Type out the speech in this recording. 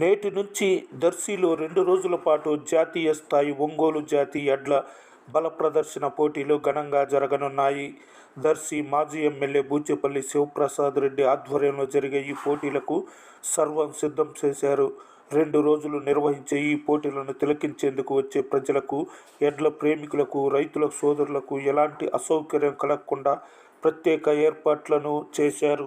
నేటి నుంచి దర్శీలో రెండు రోజుల పాటు జాతీయ స్థాయి ఒంగోలు జాతి ఎడ్ల బల ప్రదర్శన పోటీలు ఘనంగా జరగనున్నాయి. దర్శి మాజీ ఎమ్మెల్యే బూచేపల్లి శివప్రసాద్ రెడ్డి ఆధ్వర్యంలో జరిగే ఈ పోటీలకు సర్వం సిద్ధం చేశారు. రెండు రోజులు నిర్వహించే ఈ పోటీలను తిలకించేందుకు వచ్చే ప్రజలకు ఎడ్ల ప్రేమికులకు రైతుల సోదరులకు ఎలాంటి అసౌకర్యం కలగకుండా ప్రత్యేక ఏర్పాట్లను చేశారు.